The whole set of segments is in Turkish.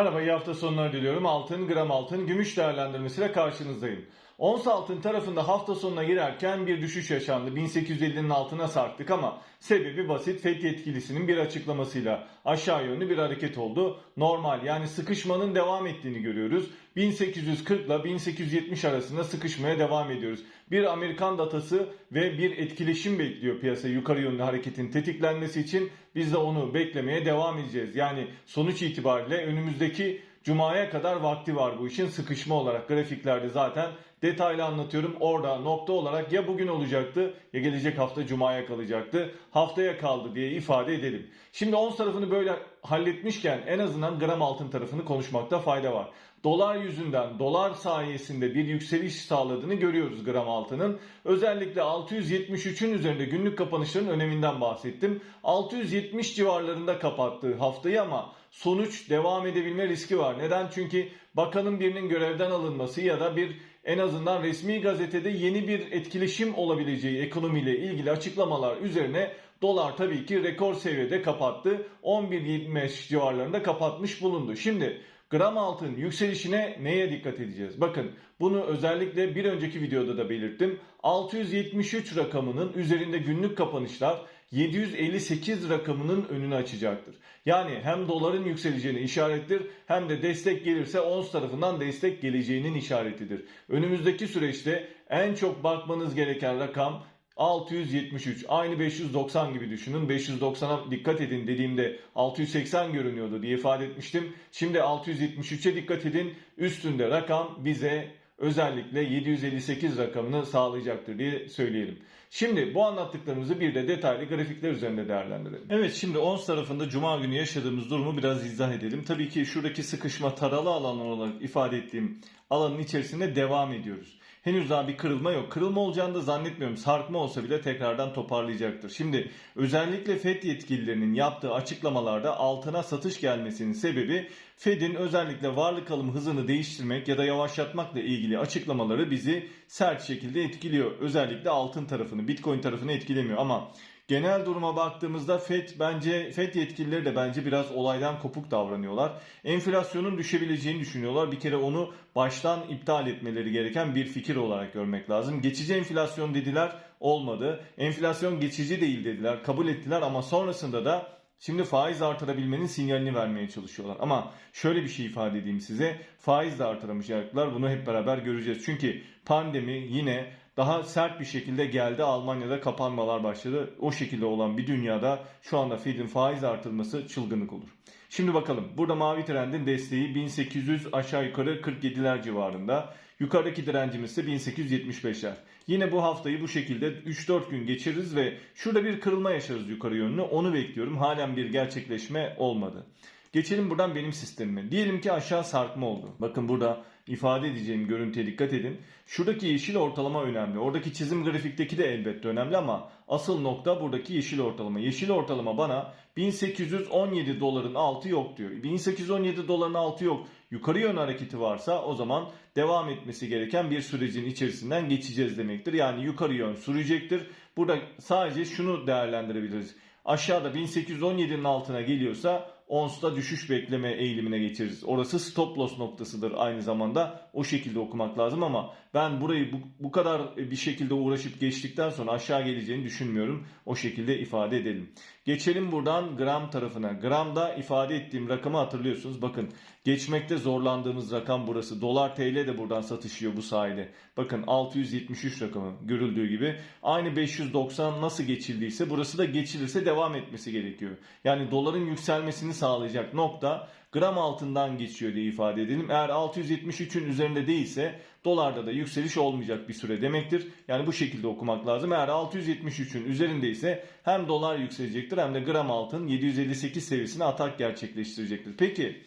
Merhaba, iyi hafta sonları diliyorum. Altın, gram altın, gümüş değerlendirmesiyle karşınızdayım. Ons altın tarafında hafta sonuna girerken bir düşüş yaşandı. 1850'nin altına sarktık ama sebebi basit. FED yetkilisinin bir açıklamasıyla aşağı yönlü bir hareket oldu. Normal yani sıkışmanın devam ettiğini görüyoruz. 1840 ile 1870 arasında sıkışmaya devam ediyoruz. Bir Amerikan datası ve bir etkileşim bekliyor piyasa yukarı yönlü hareketin tetiklenmesi için. Biz de onu beklemeye devam edeceğiz. Yani sonuç itibariyle önümüzdeki Cuma'ya kadar vakti var bu işin sıkışma olarak grafiklerde zaten detaylı anlatıyorum. Orada nokta olarak ya bugün olacaktı ya gelecek hafta Cuma'ya kalacaktı. Haftaya kaldı diye ifade edelim. Şimdi ons tarafını böyle halletmişken en azından gram altın tarafını konuşmakta fayda var. Dolar yüzünden dolar sayesinde bir yükseliş sağladığını görüyoruz gram altının. Özellikle 673'ün üzerinde günlük kapanışların öneminden bahsettim. 670 civarlarında kapattığı haftayı ama sonuç devam edebilme riski var. Neden? Çünkü bakanın birinin görevden alınması ya da bir en azından resmi gazetede yeni bir etkileşim olabileceği ekonomiyle ilgili açıklamalar üzerine dolar tabii ki rekor seviyede kapattı. 11.25 civarlarında kapatmış bulundu. Şimdi gram altın yükselişine neye dikkat edeceğiz? Bakın bunu özellikle bir önceki videoda da belirttim. 673 rakamının üzerinde günlük kapanışlar 758 rakamının önünü açacaktır. Yani hem doların yükseleceğini işarettir hem de destek gelirse ons tarafından destek geleceğinin işaretidir. Önümüzdeki süreçte en çok bakmanız gereken rakam 673 aynı 590 gibi düşünün 590'a dikkat edin dediğimde 680 görünüyordu diye ifade etmiştim. Şimdi 673'e dikkat edin üstünde rakam bize özellikle 758 rakamını sağlayacaktır diye söyleyelim. Şimdi bu anlattıklarımızı bir de detaylı grafikler üzerinde değerlendirelim. Evet şimdi ons tarafında cuma günü yaşadığımız durumu biraz izah edelim. Tabii ki şuradaki sıkışma taralı alanlar olarak ifade ettiğim alanın içerisinde devam ediyoruz. Henüz daha bir kırılma yok. Kırılma olacağını da zannetmiyorum. Sarkma olsa bile tekrardan toparlayacaktır. Şimdi özellikle FED yetkililerinin yaptığı açıklamalarda altına satış gelmesinin sebebi FED'in özellikle varlık alım hızını değiştirmek ya da yavaşlatmakla ilgili açıklamaları bizi sert şekilde etkiliyor. Özellikle altın tarafını, Bitcoin tarafını etkilemiyor ama Genel duruma baktığımızda FED bence FED yetkilileri de bence biraz olaydan kopuk davranıyorlar. Enflasyonun düşebileceğini düşünüyorlar. Bir kere onu baştan iptal etmeleri gereken bir fikir olarak görmek lazım. Geçici enflasyon dediler olmadı. Enflasyon geçici değil dediler kabul ettiler ama sonrasında da Şimdi faiz artırabilmenin sinyalini vermeye çalışıyorlar. Ama şöyle bir şey ifade edeyim size. Faiz de artıramayacaklar. Bunu hep beraber göreceğiz. Çünkü pandemi yine daha sert bir şekilde geldi. Almanya'da kapanmalar başladı. O şekilde olan bir dünyada şu anda Fed'in faiz artırması çılgınlık olur. Şimdi bakalım. Burada mavi trendin desteği 1800 aşağı yukarı 47'ler civarında. Yukarıdaki direncimiz ise 1875'ler. Yine bu haftayı bu şekilde 3-4 gün geçiririz ve şurada bir kırılma yaşarız yukarı yönlü. Onu bekliyorum. Halen bir gerçekleşme olmadı. Geçelim buradan benim sistemime. Diyelim ki aşağı sarkma oldu. Bakın burada ifade edeceğim görüntüye dikkat edin. Şuradaki yeşil ortalama önemli. Oradaki çizim grafikteki de elbette önemli ama asıl nokta buradaki yeşil ortalama. Yeşil ortalama bana 1817 doların altı yok diyor. 1817 doların altı yok. Yukarı yön hareketi varsa o zaman devam etmesi gereken bir sürecin içerisinden geçeceğiz demektir. Yani yukarı yön sürecektir. Burada sadece şunu değerlendirebiliriz. Aşağıda 1817'nin altına geliyorsa onsta düşüş bekleme eğilimine geçeriz. Orası stop loss noktasıdır aynı zamanda. O şekilde okumak lazım ama ben burayı bu, bu kadar bir şekilde uğraşıp geçtikten sonra aşağı geleceğini düşünmüyorum. O şekilde ifade edelim. Geçelim buradan gram tarafına. Gramda ifade ettiğim rakamı hatırlıyorsunuz. Bakın geçmekte zorlandığımız rakam burası. Dolar TL de buradan satışıyor bu sayede. Bakın 673 rakamı görüldüğü gibi. Aynı 590 nasıl geçildiyse burası da geçilirse devam etmesi gerekiyor. Yani doların yükselmesini sağlayacak nokta gram altından geçiyor diye ifade edelim. Eğer 673'ün üzerinde değilse dolarda da yükseliş olmayacak bir süre demektir. Yani bu şekilde okumak lazım. Eğer 673'ün üzerindeyse hem dolar yükselecektir hem de gram altın 758 seviyesine atak gerçekleştirecektir. Peki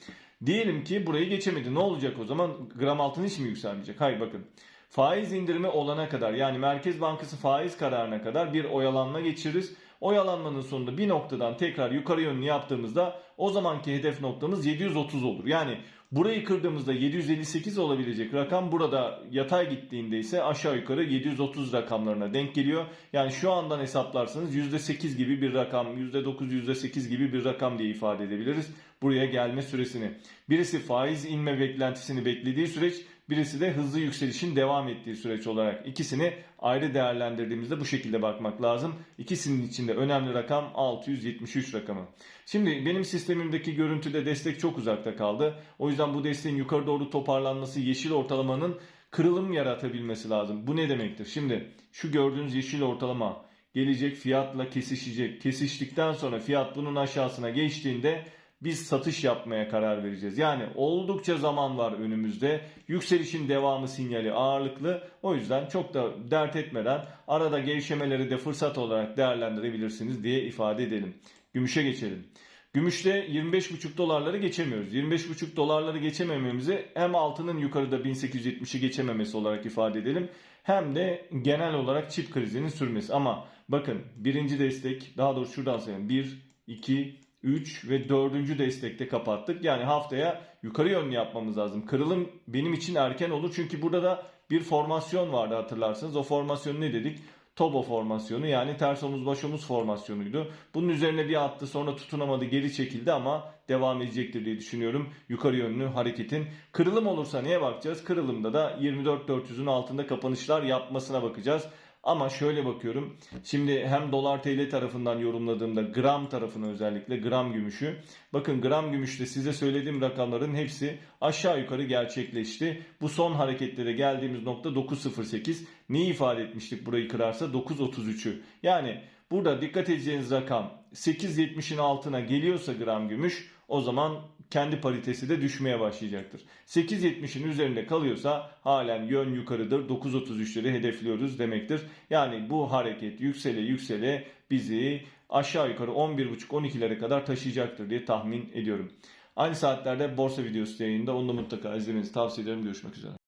diyelim ki burayı geçemedi. Ne olacak o zaman? Gram altın hiç mi yükselmeyecek? Hayır bakın. Faiz indirimi olana kadar yani Merkez Bankası faiz kararına kadar bir oyalanma geçiririz. Oyalanmanın sonunda bir noktadan tekrar yukarı yönlü yaptığımızda o zamanki hedef noktamız 730 olur. Yani burayı kırdığımızda 758 olabilecek rakam burada yatay gittiğinde ise aşağı yukarı 730 rakamlarına denk geliyor. Yani şu andan hesaplarsanız %8 gibi bir rakam, %9, %8 gibi bir rakam diye ifade edebiliriz. buraya gelme süresini. Birisi faiz inme beklentisini beklediği süreç, birisi de hızlı yükselişin devam ettiği süreç olarak. İkisini ayrı değerlendirdiğimizde bu şekilde bakmak lazım. İkisinin içinde önemli rakam 673 rakamı. Şimdi benim sistemimdeki görüntüde destek çok uzakta kaldı. O yüzden bu desteğin yukarı doğru toparlanması yeşil ortalamanın kırılım yaratabilmesi lazım. Bu ne demektir? Şimdi şu gördüğünüz yeşil ortalama gelecek fiyatla kesişecek. Kesiştikten sonra fiyat bunun aşağısına geçtiğinde biz satış yapmaya karar vereceğiz. Yani oldukça zaman var önümüzde. Yükselişin devamı sinyali ağırlıklı. O yüzden çok da dert etmeden arada gevşemeleri de fırsat olarak değerlendirebilirsiniz diye ifade edelim. Gümüşe geçelim. Gümüşte 25,5 dolarları geçemiyoruz. 25,5 dolarları geçemememizi hem altının yukarıda 1870'i geçememesi olarak ifade edelim. Hem de genel olarak çip krizinin sürmesi. Ama bakın birinci destek daha doğrusu şuradan sayalım. 1, 2, 3 ve 4. destekte kapattık. Yani haftaya yukarı yönlü yapmamız lazım. Kırılım benim için erken olur. Çünkü burada da bir formasyon vardı hatırlarsınız. O formasyon ne dedik? Tobo formasyonu yani ters omuz baş omuz formasyonuydu. Bunun üzerine bir attı sonra tutunamadı geri çekildi ama devam edecektir diye düşünüyorum. Yukarı yönlü hareketin. Kırılım olursa neye bakacağız? Kırılımda da 24.400'ün altında kapanışlar yapmasına bakacağız. Ama şöyle bakıyorum. Şimdi hem dolar TL tarafından yorumladığımda gram tarafına özellikle gram gümüşü. Bakın gram gümüşte size söylediğim rakamların hepsi aşağı yukarı gerçekleşti. Bu son hareketlere geldiğimiz nokta 9.08. Neyi ifade etmiştik burayı kırarsa 9.33'ü. Yani burada dikkat edeceğiniz rakam 8.70'in altına geliyorsa gram gümüş o zaman kendi paritesi de düşmeye başlayacaktır. 8.70'in üzerinde kalıyorsa halen yön yukarıdır. 9.33'leri hedefliyoruz demektir. Yani bu hareket yüksele yüksele bizi aşağı yukarı 11.5-12'lere kadar taşıyacaktır diye tahmin ediyorum. Aynı saatlerde borsa videosu yayında onu da mutlaka izlemenizi tavsiye ederim. Görüşmek üzere.